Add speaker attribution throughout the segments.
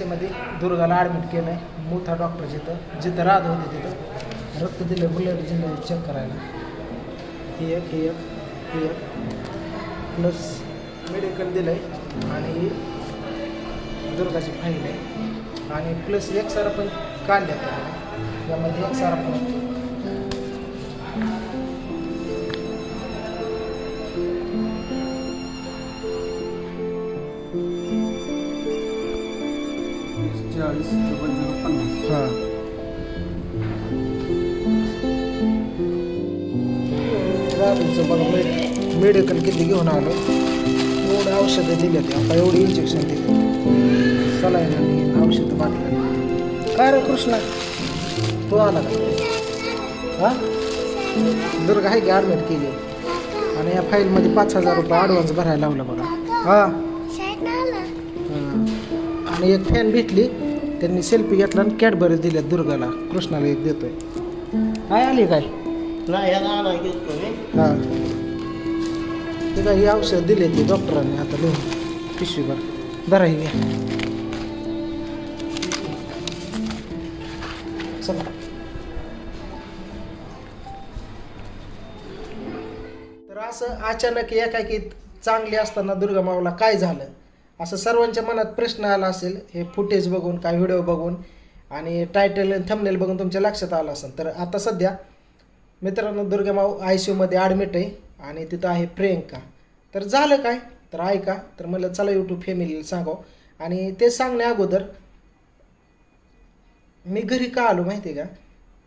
Speaker 1: एमर्जन्सीमध्ये दुर्गाला admit केलं आहे मोठा डॉक्टर जिथं जिथं राहत होते तिथं. रक्त दिलं बुलेट दिलं चेक करायला. हे एक हे एक हे एक. प्लस मेडिकल दिलं आहे आणि दुर्गाची फाईल आहे. आणि प्लस एक सारा पण काढल्या त्याला यामध्ये एक सारा पण
Speaker 2: चाळीस डबल झिरो पन्नास
Speaker 1: हां रात्रीचं बघा मेड मेडिकल किती घेऊन आलो. एवढं औषधं दिले ते. आता एवढी इंजेक्शन दिले सलाईन आणि औषधं बाटल्या काय रे कृष्णा? तू आला का? हा? दुर्गा आहे की ॲडमिट केली? आणि या फाईलमध्ये पाच हजार रुपये ॲडव्हान्स भरायला लावलं बघा. हा. हां. आणि एक फॅन भेटली. त्यांनी सेल्फी घेतला आणि कॅडबरी दिल्या दुर्गाला. कृष्णाला एक देतोय. काय आली काय?
Speaker 3: नाही
Speaker 1: हां ते काय ही. औषध दिले ते डॉक्टरांनी आता लिहून पिशवीवर धरा ही घ्या. चला. तर असं अचानक एकाकी चांगली असताना दुर्गा माऊला काय झालं? असं सर्वांच्या मनात प्रश्न आला असेल हे फुटेज बघून काय व्हिडिओ बघून आणि टायटल थंबनेल बघून तुमच्या लक्षात आलं असेल तर आता सध्या मित्रांनो दुर्गा माऊ आय सी यूमध्ये ॲडमिट आहे आणि तिथं आहे प्रियंका. तर झालं काय? तर ऐका तर मला चला यूट्यूब फॅमिलीला सांगावं. आणि ते सांगण्या अगोदर मी घरी का आलो माहिती आहे का?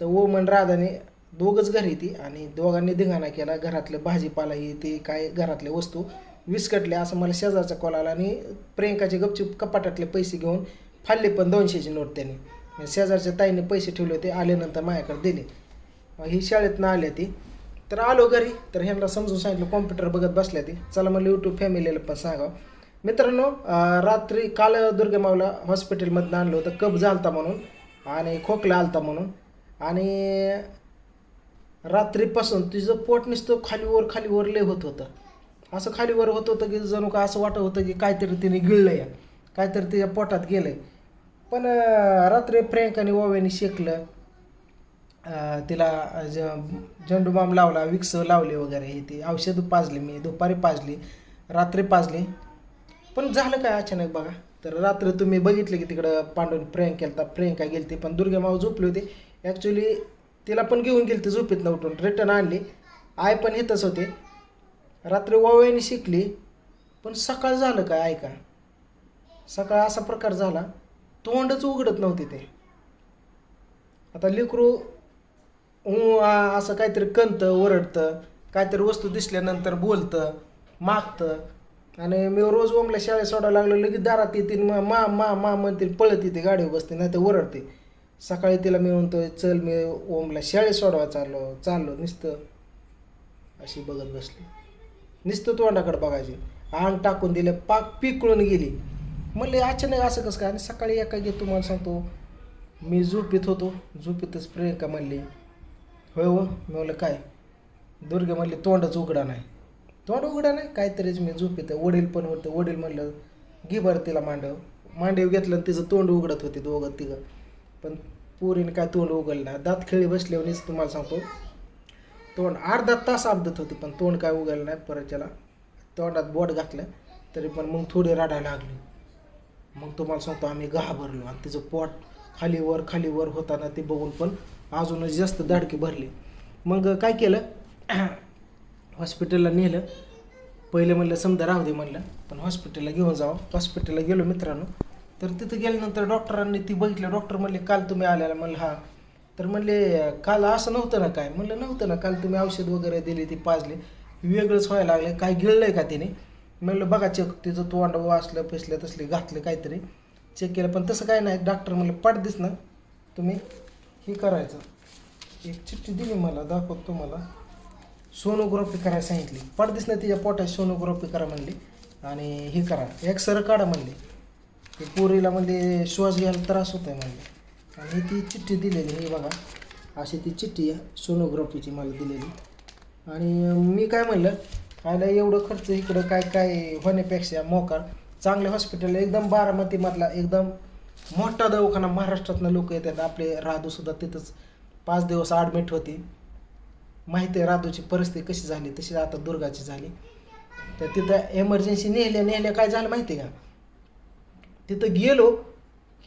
Speaker 1: तर ओमन राधाने दोघंच घरी ती आणि दोघांनी धिंगाणा केला घरातलं भाजीपाला ही ते काय घरातल्या वस्तू. विस्कटले असं मला शेजारचा कॉल आला आणि प्रियंकाचे गपचूप कपाटातले पैसे घेऊन फाडले पण दोनशेची नोट त्यांनी. शेजारच्या ताईने पैसे ठेवले होते आल्यानंतर माझ्याकडे दिले. मग ही शाळेतनं आल्या ती तर आलो घरी. तर ह्यांना समजून सांगितलं कॉम्प्युटर बघत बसल्या ती. चला मला यूट्यूब फॅमिलीला पण सांगावं. मित्रांनो रात्री काल दुर्गमावला हॉस्पिटलमधनं आणलं होतं कप झालता म्हणून आणि खोकला आलता म्हणून. आणि रात्रीपासून तिचं पोट नुसतं खालीवर खालीवर लय होत होतं. असं खालीवर होत होतं की जणू का असं वाटत होतं की काहीतरी तिने गिळलं या. काहीतरी तिच्या पोटात गेलंय. पण रात्री प्रियंकाने ओव्याने शेकलं. तिला ज लावला विक्स लावले वगैरे हे ती. औषध पाजली मी दुपारी पाजली रात्री पाजली. पण झालं काय अचानक बघा. तर रात्री तुम्ही बघितलं की तिकडं पांडून प्रियंकेला प्रियंका गेली पण दुर्गा माऊ झोपली होती. ॲक्च्युली तिला पण घेऊन गेली ती झोपीतनं उठून रिटर्न आणली. आय पण येतच होते. रात्री वावयाने शिकली पण सकाळ झालं काय ऐका. सकाळ असा प्रकार झाला तोंडच उघडत नव्हते ते. आता लेकरू ऊ असं काहीतरी कणतं ओरडतं काहीतरी वस्तू दिसल्यानंतर बोलतं मागतं. आणि मी रोज ओमला शाळेत सोडायला लागलो लगेच दारात येतील मा मा मा मा म्हणतील पळत येते गाडीवर बसते नाही ते ओरडते. सकाळी तिला मी म्हणतो चल मी ओमला शाळेत सोडवा चाललो चाललो नुसतं अशी बघत बसली. नुसतं तोंडाकडे बघायची. आण टाकून दिले पाक पिकळून गेली. म्हणले अचानक असं कसं काय? आणि सकाळी एका गे तुम्हाला सांगतो मी झोपीत होतो. झोपीतच प्रियंका म्हणली होय हो. मी म्हणलं काय? दुर्गे म्हणले तोंडच उघडा नाही. तोंड उघडा नाही? काहीतरीच मी झोपीत वडील पण होतं वडील म्हणलं घे बरं तिला मांडव. मांडव घेतलं आणि तिचं तोंड उघडत होते दोघं तिघं. पण पोरीने काय तोंड उघडलं दात खेळी बसल्यावरच तुम्हाला सांगतो तोंड अर्धा तास अपदत होती पण तोंड काय उगायला नाही परत त्याला. तोंडात बोट घातलं तरी पण मग थोडी रडायला लागली. मग तुम्हाला सांगतो आम्ही घाबरलो आणि तिचं पोट खालीवर खालीवर होताना ते बघून पण अजूनच जास्त धडकी भरली. मग काय केलं? हॉस्पिटलला नेलं. पहिले म्हणलं समजा राहू दे म्हणलं. पण हॉस्पिटलला घेऊन जावं हॉस्पिटलला गेलो मित्रांनो. तर तिथं गेल्यानंतर डॉक्टरांनी ती बघितलं. डॉक्टर म्हणले काल तुम्ही आल्याला म्हणलं हा. तर म्हणले काल असं नव्हतं ना काय? म्हणलं नव्हतं ना. काल तुम्ही औषध वगैरे दिले ते पाजले. वेगळंच व्हायला लागलं काय गिळलं आहे का तिने? म्हणलं बघा चेक तिचं तोंड वाचलं पिसलं तसले घातलं काहीतरी. चेक केलं. पण तसं काय नाही. डॉक्टर म्हणलं पाठ ना. तुम्ही हे करायचं. एक चिठ्ठी दिली मला दाखवतो तुम्हाला. सोनोग्राफी करायला सांगितली. पडदिस ना तिच्या पोटात सोनोग्राफी करा म्हणली आणि हे करा. एक्सरे काढा म्हणली. ते पोरीला म्हणजे श्वास घ्यायला त्रास होत आहे म्हणले. आणि ती चिठ्ठी दिलेली हे बघा. अशी ती चिठ्ठी आहे सोनोग्राफीची मला दिलेली. आणि मी काय म्हणलं आयला एवढं खर्च इकडं काय काय होण्यापेक्षा मोकार चांगल्या हॉस्पिटल एकदम बारामतीमधला एकदम मोठा दवाखाना महाराष्ट्रातनं लोक येतात. आपले राधूसुद्धा तिथंच पाच दिवस ॲडमिट होते. माहिती आहे राधूची परिस्थिती कशी झाली तशी आता दुर्गाची झाली. तर तिथं एमर्जन्सी नेल्या नेल्या काय झालं माहिती आहे का? तिथं गेलो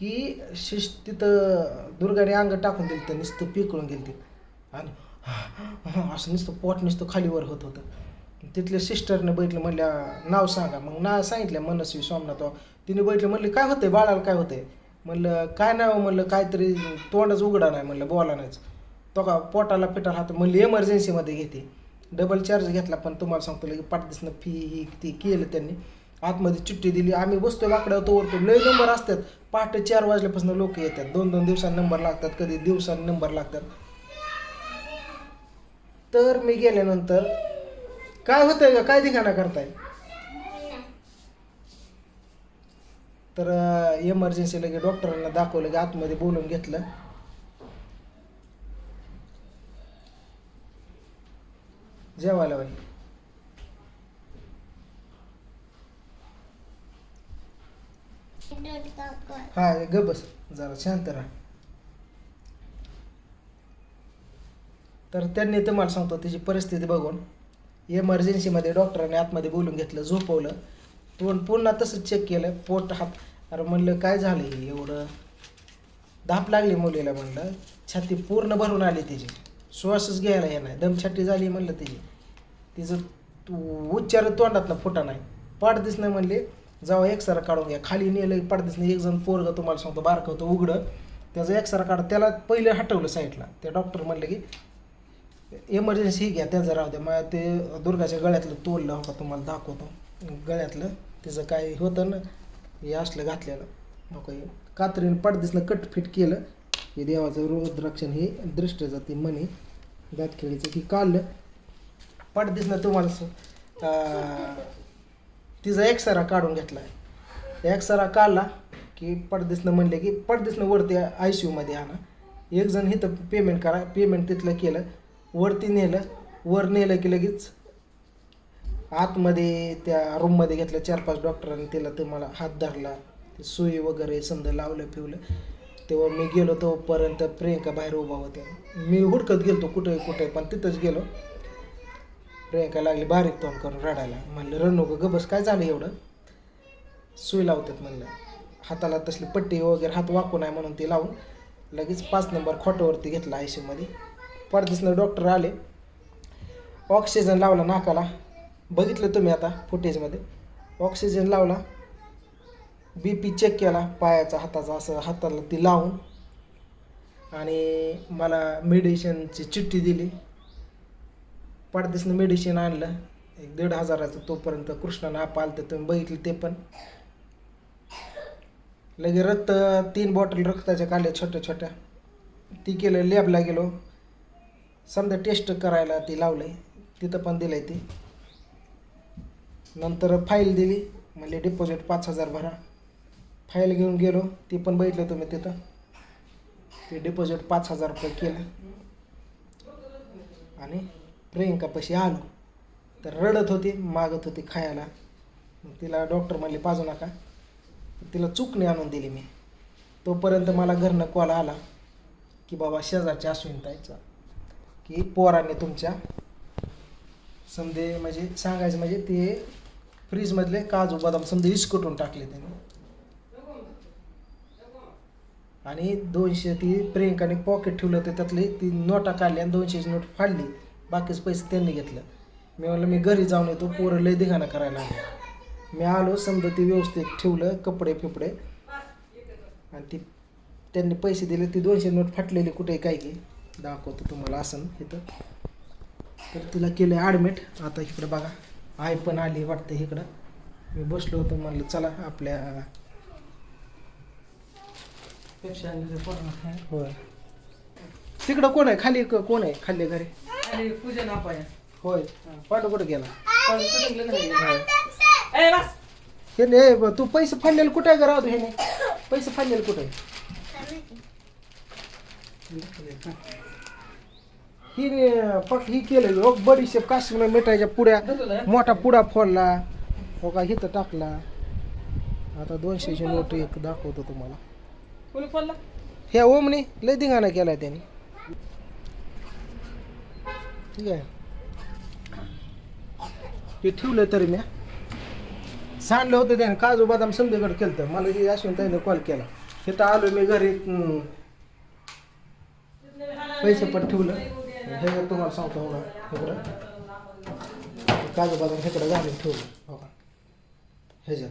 Speaker 1: की शिश तिथं दुर्गाने अंग टाकून दिलं तर नुसतं पिकळून गेली ती. आणि असं नुसतं पोट नुसतं खालीवर होत होतं. तिथल्या सिस्टरने बैठलं म्हणल्या नाव सांगा. मग नाव सांगितलं मनस्वी सोमनाथ. तिने बैठलं म्हणलं काय होतंय बाळाला काय होतंय? म्हणलं काय नाव? म्हणलं काहीतरी तोंडच उघडा नाही म्हणलं बोला नाहीच. तो का पोटाला पिटाला हात म्हणली एमर्जन्सीमध्ये घेते. डबल चार्ज घेतला पण तुम्हाला सांगतो लगे पाठदिसनं फी ही ती केलं त्यांनी. आतमध्ये चिठ्ठी दिली आम्ही बसतो वाकड्यावर तो लय नंबर असतात. पहाटे चार वाजल्यापासून लोक येतात. दोन दोन दिवसांनी नंबर लागतात कधी दिवसांनी नंबर लागतात. तर मी गेल्यानंतर काय होतंय का काय ठिकाणा करताय? तर एमर्जन्सी लगे डॉक्टरांना दाखवलं की आतमध्ये बोलून घेतलं. जेवायला वाईट हा ग बस. जरा शांत राहा. तर त्यांनी तुम्हाला सांगतो त्याची परिस्थिती बघून एमर्जन्सीमध्ये डॉक्टरांनी आतमध्ये बोलून घेतलं झोपवलं. पण पुन्हा तसंच चेक केलं पोट हात अरे म्हणलं काय झालं हे एवढं? धाप लागली मुलीला म्हणलं. छाती पूर्ण भरून आली तिची. श्वासच घ्यायला येणार नाही. दमछाटी झाली म्हणलं तिची. तिचं तू उच्चार तोंडात फुटा नाही. पाठ दिसणं म्हणले जाऊ एक्सरा काढून घ्या. खाली नेलं पाडदिस नाही एक जण पोरग तुम्हाला सांगतो बारक होतं उघडं. त्याचं एक्सरा काढ. त्याला पहिले हटवलं साईडला. त्या डॉक्टर म्हणलं की एमर्जन्सी घ्या त्याचं राहू द्या. मग ते दुर्गाच्या गळ्यातलं तोललं हो का तुम्हाला दाखवतो. गळ्यातलं तिचं काय होतं ना हे असलं घातलेलं. नको का हे कात्रीनं पडदिसनं कटफिट केलं. हे देवाचं रुद्राक्षण हे दृष्टीचं जाते म्हणे दातखेळीचं की काढलं. पडदिसनं तुम्हाला तिचा एक्सरा काढून घेतला एक्सरा काढला की पडदिसनं म्हणले की पडदिसनं वरती आय सी यूमध्ये आणा. एक जण इथं पेमेंट करा पेमेंट तिथलं केलं वरती नेलं वर नेलं की लगेच आतमध्ये त्या रूममध्ये घेतलं चार पाच डॉक्टरांनी तिला तुम्हाला हात धरला. ते सुई वगैरे समजा लावलं पिवलं. तेव्हा मी गेलो तोपर्यंत प्रियंका बाहेर उभा होत्या. मी हुडकत गेलो कुठे कुठे पण तिथंच गेलो. प्रियंका लागली बारीक तोंड करून रडायला. म्हणलं रडू नको बस काय झालं एवढं? सुई लावतात म्हणलं. हाताला तसली पट्टी वगैरे हात वाकू नाही म्हणून ती लावून लगेच पाच नंबर खोटावरती घेतला आयमध्ये परदेसनं डॉक्टर आले. ऑक्सिजन लावला नाकाला. बघितलं तुम्ही आता फुटेजमध्ये. ऑक्सिजन लावला. बी पी चेक केला पायाचा हाताचा असं हाताला ती लावून. आणि मला मेडिसिनची चिठ्ठी दिली. पडदेसनं मेडिसिन आणलं. एक दीड हजाराचं तोपर्यंत कृष्णानं आप आलं तर तुम्ही बघितलं ते पण. लगे रक्त तीन बॉटल रक्ताच्या काढल्या छोट्या छोट्या. ती केलं लॅबला गेलो. समजा टेस्ट करायला ती लावलंय. तिथं पण दिलं आहे ती. नंतर फाईल दिली. म्हणजे डिपॉझिट पाच हजार भरा. फाईल घेऊन गेलो. ती पण बघितलं तुम्ही तिथं. ते डिपॉझिट पाच हजार रुपये केलं. आणि प्रियंकापाशी आलो. तर रडत होती मागत होती खायला. मग तिला डॉक्टर म्हणले पाजू नका. तिला चुकणी आणून दिली मी. तोपर्यंत मला घरनं कॉल आला की बाबा शेजारच्या अश्विनताईचा. की पोराने तुमच्या समजे म्हणजे सांगायचं म्हणजे ते फ्रीजमधले काजू बदाम समजा इस्कटून टाकले त्यांनी. आणि दोनशे ती प्रियंकाने पॉकेट ठेवलं होतं त्यातली ती नोटा काढली आणि दोनशेची नोट फाडली. बाकीचे पैसे त्यांनी घेतलं. मी म्हणलं मी घरी जाऊन येतो पोरं लय धिगाणा करायला लागले मी आलो समजा ती व्यवस्थित ठेवलं कपडे फिपडे. आणि ती त्यांनी पैसे दिले ती दोनशे नोट फाटलेली कुठे काय की दाखवतो तुम्हाला असं इथं. तर तिला केलं ॲडमिट आता इकडं बघा आई पण आली वाटतं इकडं. मी बसलो होतो म्हणलं चला आपल्या
Speaker 2: पेक्षा.
Speaker 1: होय. तिकडं कोण आहे? खाली क- कोण आहे? खाली घरी?
Speaker 2: आणि पूजन आपाया
Speaker 1: होय. पाठव कुठं गेला?
Speaker 2: ए बस.
Speaker 1: हे नाही ब- तू पैसे फाडलेले कुठे आहे राहतो हे नाही पैसे फाडलेले कुठे ही ने- पक ही केलं हो बडीशेप काश्मीर मिठाईच्या पुड्या मोठा पुडा फोडला हो का इथं टाकला. आता दोनशेची नोट एक दाखवतो तुम्हाला.
Speaker 2: कोणी पडला
Speaker 1: ह्या ओमने लय धिंगाणा केला त्याने. ठीक आहे. ते ठेवलं तरी मी. सांडलं होतं त्याने काजू बदाम संध्याकडे केलं तर मला हे अश्विन त्याने कॉल केला. तिथं आलो मी घरी पैसे पण ठेवलं. हे तुम्हाला सांगतो हो इकडं. काजू बदाम इकडं घालून ठेवलं. हो का? ह्याच्यात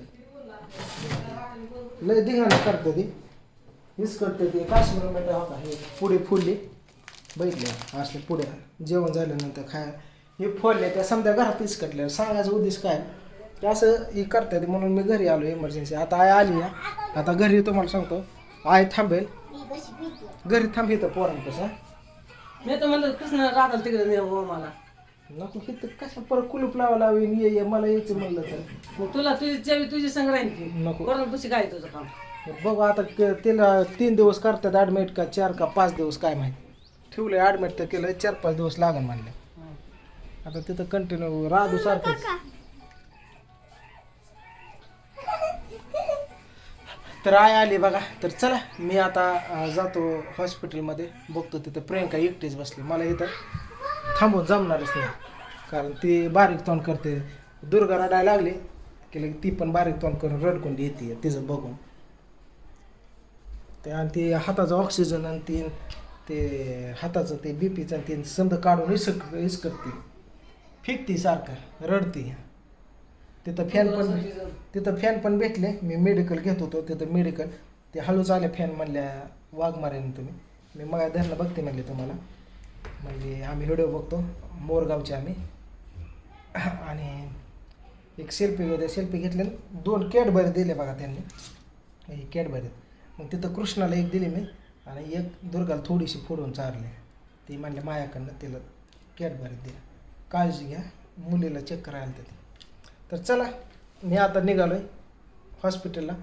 Speaker 1: लय धिंगाणा करते ती. मिस करते ती. काश्मीर मिळतं हो का हे पुढे फुलली. बघितले असले पुढे जेवण झाल्यानंतर खाय. हे फोडले त्या समजा घरात इसकटले सांगायचं उद्देश काय? ते असं हे करतात म्हणून मी घरी आलो इमर्जन्सी आता आय आली ना आता घरी तुम्हाला सांगतो. आय थांबेल. घरी थांब इथं पोरांपासून
Speaker 2: मी तर म्हणलं कृष्ण राहतात तिकडे नाही हो मला.
Speaker 1: नको इथं कशा परत कुलूप लावा लावीन ये ये मला यायचं म्हणलं तर.
Speaker 2: मग तुला तुझी चवी तुझी संग राहील की.
Speaker 1: नको.
Speaker 2: कोरोना पुशी काय तुझं काम.
Speaker 1: बघू आता तिला तीन दिवस करतात ॲडमिट का चार का पाच दिवस काय माहिती. ठेवलं ॲडमिट तर केलं चार पाच दिवस लागेल म्हणलं. आता तिथं कंटिन्यू राहू सारखंच. तर आय आली बघा. तर चला मी आता अं, जातो हॉस्पिटलमध्ये बघतो तिथं प्रियंका एकटीच बसली. मला इथं थांबून जमणारच नाही. कारण ती बारीक तोंड करते. दुर्गा रडायला लागली. की लगे ती पण बारीक तोंड करून रडकून येते तिचं बघून. ते आणि ते हाताचं ऑक्सिजन आणि ती ते हाताचं ते बीपीचं ते समजा काढून इसक इसकटते फेकते सारखं रडते. तिथं फॅन पण तिथं फॅन पण भेटले. मी मेडिकल घेत होतो. तिथं मेडिकल ते हळूच आले फॅन म्हणल्या वाघ मारेन तुम्ही. मी मग धरणं बघते म्हणले तुम्हाला. म्हणजे आम्ही व्हिडिओ बघतो. मोरगावचे आम्ही. आणि एक सेल्फी घेते सेल्फी घेतले. दोन कॅडबरी दिले बघा त्यांनी. कॅडबरी मग तिथं कृष्णाला एक दिली मी. आणि एक दुर्गाला थोडीशी फोडून चारली. ती म्हणले मायाकडनं तिला कॅडबरी द्या. काळजी घ्या. मुलीला चेक करायला देते. तर चला मी आता निघालो आहे हॉस्पिटलला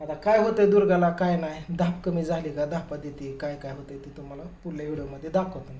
Speaker 1: आता काय होतंय दुर्गाला काय नाही. धाप कमी झाली का? धापा देते. काय काय होतंय ते तुम्हाला पुढल्या व्हिडिओमध्ये दाखवतो मी.